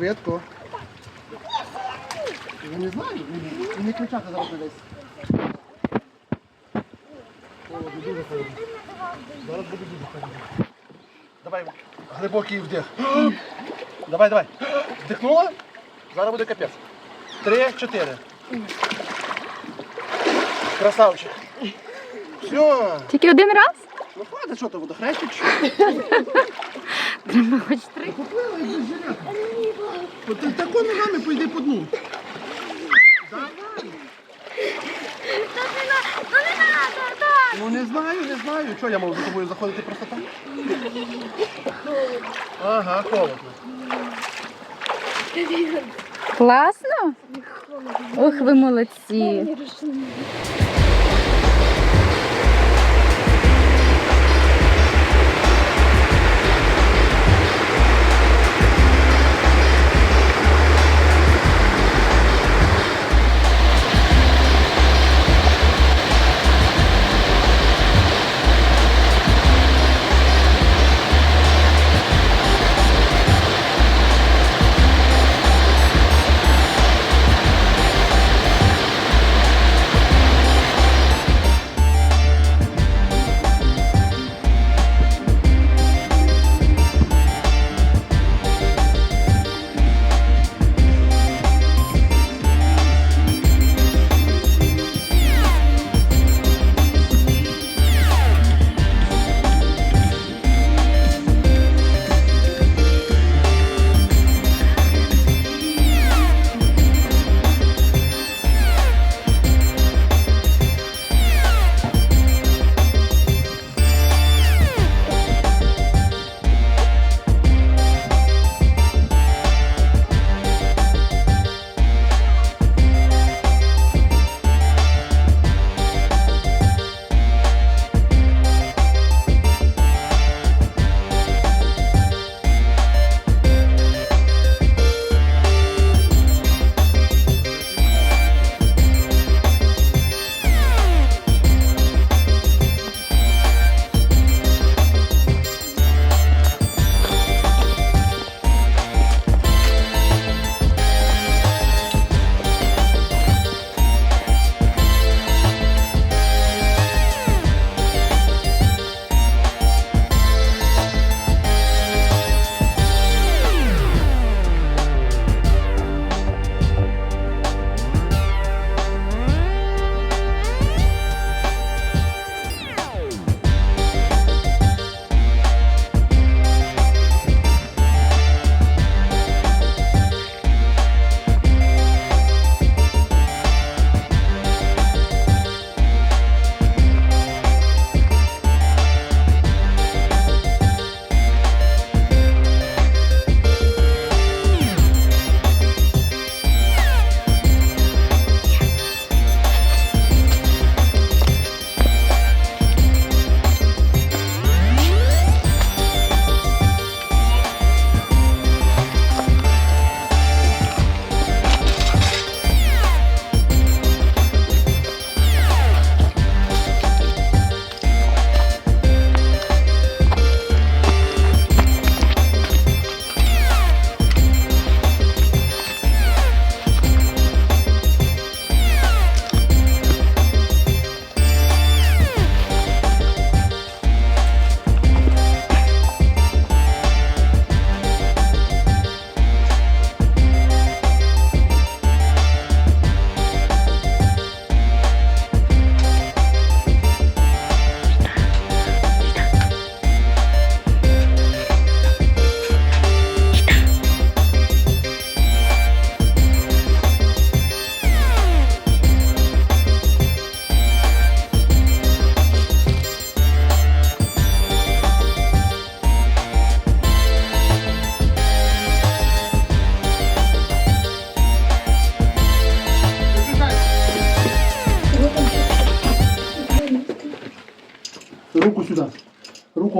Швидко. Я не знаю, він не кричати зараз десь. Холодно, дуже холодно. Зараз буде дуже холодно. Давай, глибокий вдих. Давай, давай. Вдихнула? Зараз буде капець. Три, чотири. Красавчик. Все. Тільки один раз? Ну хватить, що то водохрещик? що? Треба хоч три. Поплила і без жилета. Ти тако ногами пойди по дну. Давай. Ну не знаю, не знаю. Що я можу за тобою заходити просто так? Ага, холодно. Класно? Ох, ви молодці.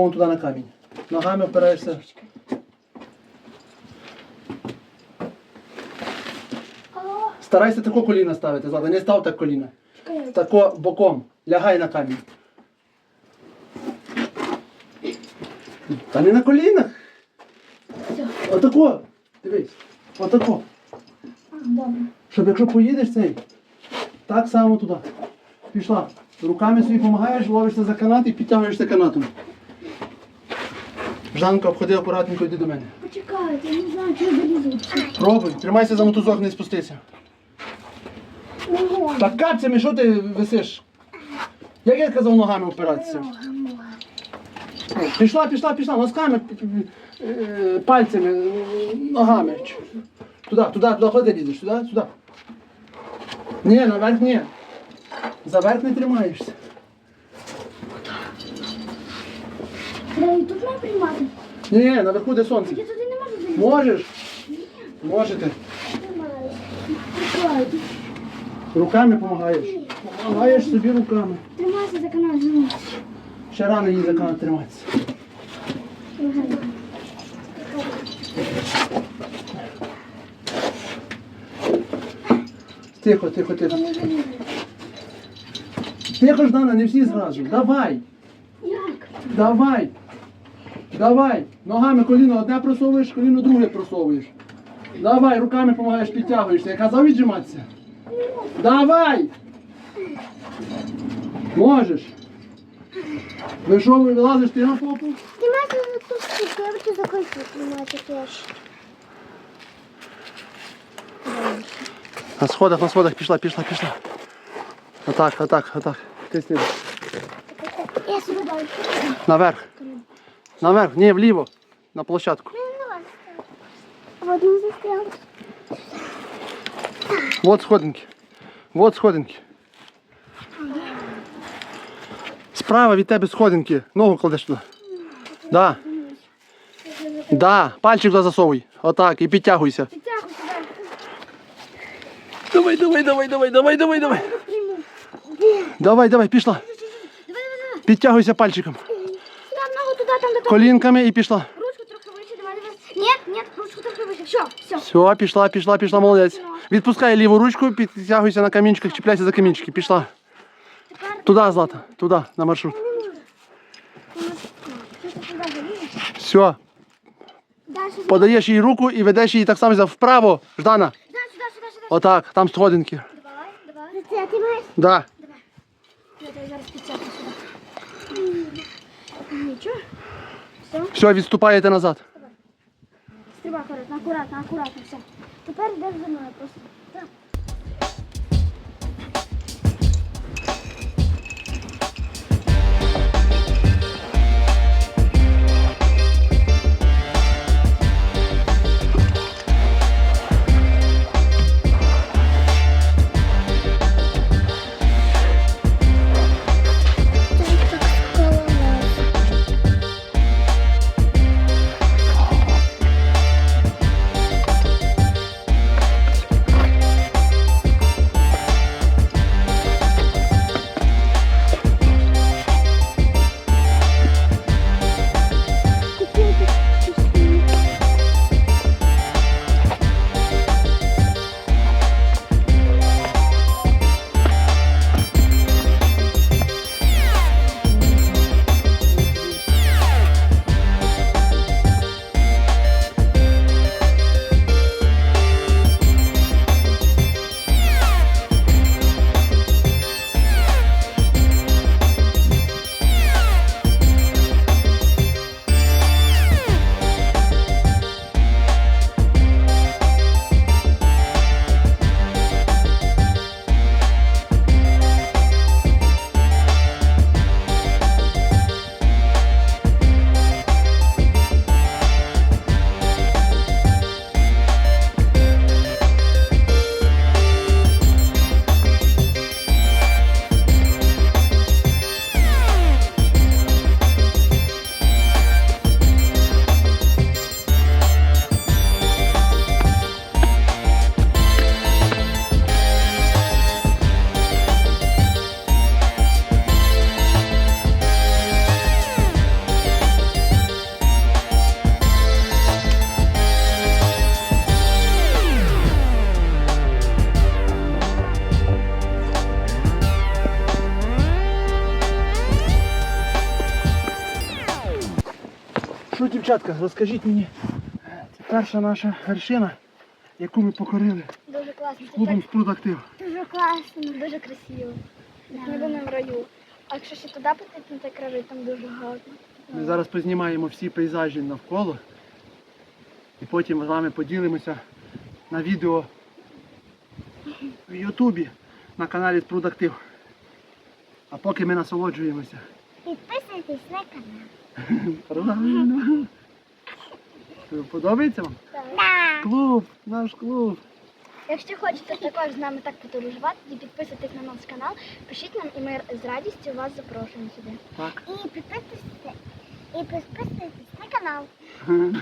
Вон туди на камінь. Ногами впираєшся. Старайся тако коліна ставити, Злата. Не став так коліна. Тако боком. Лягай на камінь. Та не на колінах. Отако. Дивись. Отако. Щоб якщо поїдеш цей, так само туди. Пішла. Руками собі допомагаєш, ловишся за канат і підтягуєшся канатом. Жанка, обходи акуратненько, йди до мене. Почекайте, я не знаю, чи я залізу. Пробуй, тримайся за мотузок, не спустися. Ого. Так капцями, що ти висиш? Як я казав ногами опиратися? Пішла, пішла, пішла, носками, е, пальцями, е, ногами. Туди, туди, туди, куди ти лізеш? Туди, сюди. Ні, наверх ні. За верх не тримаєшся. Треба і тут має приймати. Ні, наверху де сонце. Я туди не можу залізти. Можеш? Можете. Тримаю. Руками допомагаєш. Помагаєш собі руками. Тримайся за канал. ну. Ще рано їй за канат триматися. Тихо, тихо, тихо. Я не. Тихо, Ждана, не всі зразу. Давай. Як? Давай. Давай. Ногами коліно одне просовуєш, коліно друге просовуєш. Давай, руками допомагаєш, підтягуєшся. Я казав віджиматися. Давай. Можеш. Ви вилазиш ти на попу? Тримайся за ту штуку, я буду за кольцо теж. На сходах, на сходах, пішла, пішла, пішла. Отак, отак, отак. Ти слід. Я сюди далі. Наверх. Наверх, ні, вліво. На площадку. Вот не застрял. Вот сходинки. Вот сходинки. Справа від тебе сходинки. Ногу кладеш туди. Да. Да. Пальчик туди засовуй. Отак. І підтягуйся. Давай, давай, давай, давай, давай, давай, давай. Давай, давай, пішла. Підтягуйся пальчиком. Туди, там, де там. Колінками і пішла. Ручку трохи вище, давай, давай. Нет, нет, ручку трохи вище. Все, все. Все, пішла, пішла, пішла, молодець. Відпускай ліву ручку, підтягуйся на камінчиках, чіпляйся за камінчики. Пішла. Туди, Злата, туди, на маршрут. Туди залізеш? Все, подаєш їй руку і ведеш її так само за вправо. Ждана. Отак, там сходинки. Давай, давай. Це ти маєш? Да. Я тебе зараз підтягну сюди. Нічого. Все. Все, відступаєте назад. Стрибай акуратно, акуратно, акуратно, все. Тепер йдеш за мною просто. Дівчатка, розкажіть мені. перша наша вершина, яку ми покорили Дуже класно. з клубом Спрудактив. Дуже класно, дуже красиво. Ми в раю. А якщо ще туди піти, на той край, там дуже гарно. Ми зараз познімаємо всі пейзажі навколо і потім з вами поділимося на відео в Ютубі на каналі Спрудактив. А поки ми насолоджуємося. Підписуйтесь на канал. Правильно. Подобається вам? Так. Клуб, наш клуб. Якщо хочете також з нами так подорожувати, тоді підписуйтесь на наш канал, пишіть нам, і ми з радістю вас запрошуємо сюди. Так. І підписуйтесь, і підписуйтесь на канал.